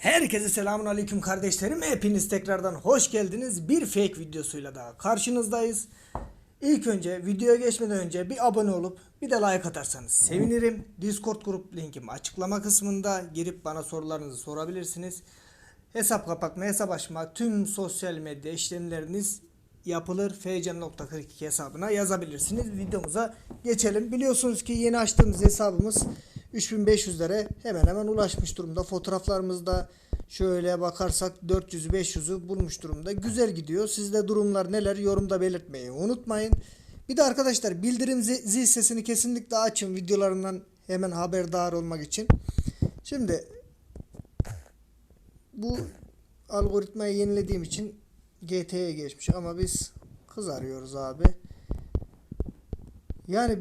Herkese selamun aleyküm kardeşlerim. Hepiniz tekrardan hoş geldiniz. Bir fake videosuyla daha karşınızdayız. İlk önce videoya geçmeden önce bir abone olup bir de like atarsanız sevinirim. Discord grup linkim açıklama kısmında girip bana sorularınızı sorabilirsiniz. Hesap kapatma, hesap açma, tüm sosyal medya işlemleriniz yapılır. fcn.42 hesabına yazabilirsiniz. Videomuza geçelim. Biliyorsunuz ki yeni açtığımız hesabımız 3500'lere hemen hemen ulaşmış durumda. Fotoğraflarımızda şöyle bakarsak 400'ü 500'ü bulmuş durumda. Güzel gidiyor. Sizde durumlar neler yorumda belirtmeyi unutmayın. Bir de arkadaşlar bildirim zi- zil sesini kesinlikle açın videolarından hemen haberdar olmak için. Şimdi bu algoritmayı yenilediğim için GT'ye geçmiş ama biz kız arıyoruz abi. Yani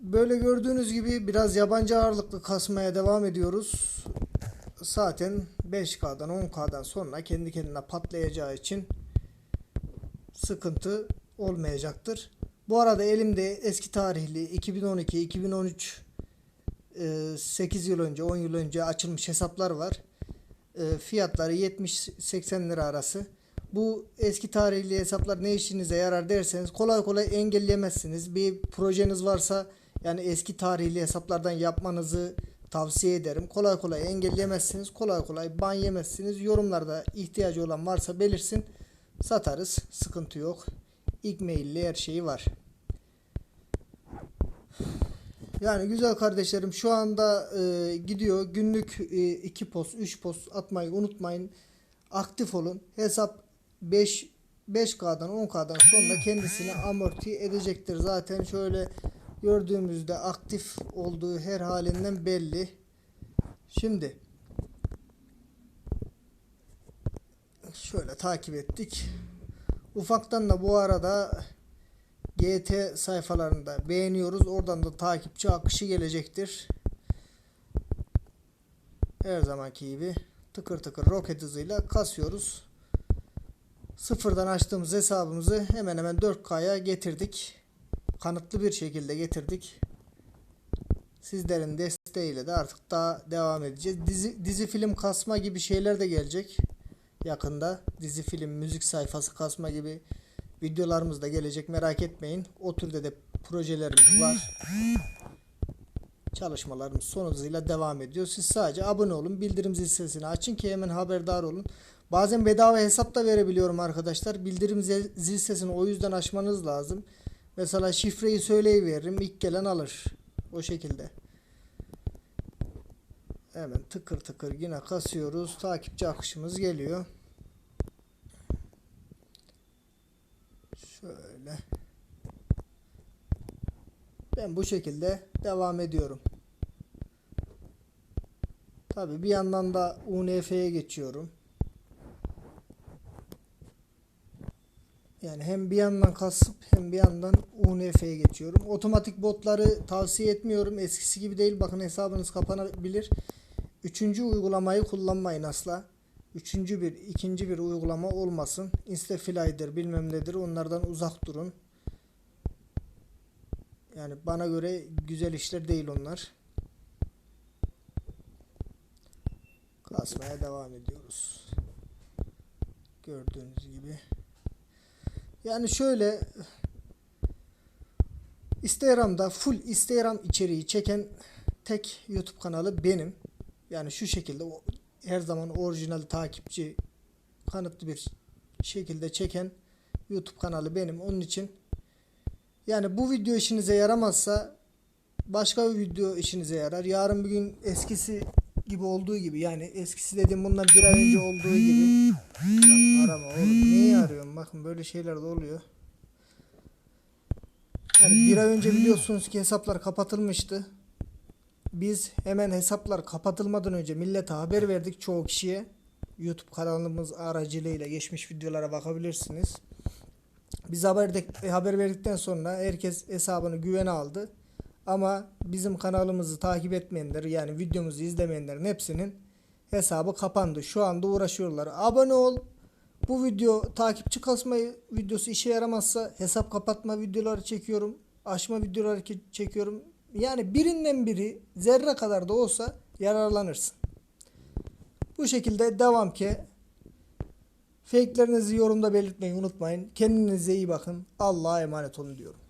böyle gördüğünüz gibi biraz yabancı ağırlıklı kasmaya devam ediyoruz. Zaten 5K'dan 10K'dan sonra kendi kendine patlayacağı için sıkıntı olmayacaktır. Bu arada elimde eski tarihli 2012, 2013 8 yıl önce 10 yıl önce açılmış hesaplar var. E, Fiyatları 70-80 lira arası. Bu eski tarihli hesaplar ne işinize yarar derseniz kolay kolay engelleyemezsiniz. Bir projeniz varsa yani eski tarihli hesaplardan yapmanızı tavsiye ederim. Kolay kolay engelleyemezsiniz. Kolay kolay ban yemezsiniz. Yorumlarda ihtiyacı olan varsa belirsin. Satarız. Sıkıntı yok. İlk maille her şeyi var. Yani güzel kardeşlerim şu anda e, gidiyor. Günlük 2 post 3 post atmayı unutmayın. Aktif olun. Hesap 5 5K'dan 10K'dan sonra kendisini amorti edecektir. Zaten şöyle gördüğümüzde aktif olduğu her halinden belli. Şimdi şöyle takip ettik. Ufaktan da bu arada GT sayfalarında beğeniyoruz. Oradan da takipçi akışı gelecektir. Her zamanki gibi tıkır tıkır roket hızıyla kasıyoruz. Sıfırdan açtığımız hesabımızı hemen hemen 4K'ya getirdik. Kanıtlı bir şekilde getirdik. Sizlerin desteğiyle de artık daha devam edeceğiz. Dizi, dizi film kasma gibi şeyler de gelecek yakında. Dizi film, müzik sayfası kasma gibi videolarımız da gelecek merak etmeyin. O türde de projelerimiz var. Çalışmalarımız son hızıyla devam ediyor. Siz sadece abone olun. Bildirim zil sesini açın ki hemen haberdar olun. Bazen bedava hesap da verebiliyorum arkadaşlar. Bildirim zil sesini o yüzden açmanız lazım. Mesela şifreyi söyleyiveririm. İlk gelen alır. O şekilde. Hemen tıkır tıkır yine kasıyoruz. Takipçi akışımız geliyor. Şöyle. Ben bu şekilde devam ediyorum. Tabi bir yandan da UNF'ye geçiyorum. Yani hem bir yandan kasıp hem bir yandan UNF'ye geçiyorum. Otomatik botları tavsiye etmiyorum. Eskisi gibi değil. Bakın hesabınız kapanabilir. Üçüncü uygulamayı kullanmayın asla. Üçüncü bir, ikinci bir uygulama olmasın. Instafly'dir bilmem nedir onlardan uzak durun. Yani bana göre güzel işler değil onlar. Kasmaya devam ediyoruz. Gördüğünüz gibi. Yani şöyle Instagram'da full Instagram içeriği çeken tek YouTube kanalı benim. Yani şu şekilde her zaman orijinal takipçi kanıtlı bir şekilde çeken YouTube kanalı benim. Onun için yani bu video işinize yaramazsa başka bir video işinize yarar. Yarın bir gün eskisi gibi olduğu gibi yani eskisi dediğim bundan bir ay önce olduğu gibi arama oğlum neyi arıyorum bakın böyle şeyler de oluyor. Yani bir ay önce biliyorsunuz ki hesaplar kapatılmıştı. Biz hemen hesaplar kapatılmadan önce millete haber verdik çoğu kişiye. YouTube kanalımız aracılığıyla geçmiş videolara bakabilirsiniz. Biz haber, de- haber verdikten sonra herkes hesabını güvene aldı. Ama bizim kanalımızı takip etmeyenler yani videomuzu izlemeyenlerin hepsinin hesabı kapandı. Şu anda uğraşıyorlar. Abone ol. Bu video takipçi kasmayı videosu işe yaramazsa hesap kapatma videoları çekiyorum. Açma videoları çekiyorum. Yani birinden biri zerre kadar da olsa yararlanırsın. Bu şekilde devam ki. Fake'lerinizi yorumda belirtmeyi unutmayın. Kendinize iyi bakın. Allah'a emanet olun diyorum.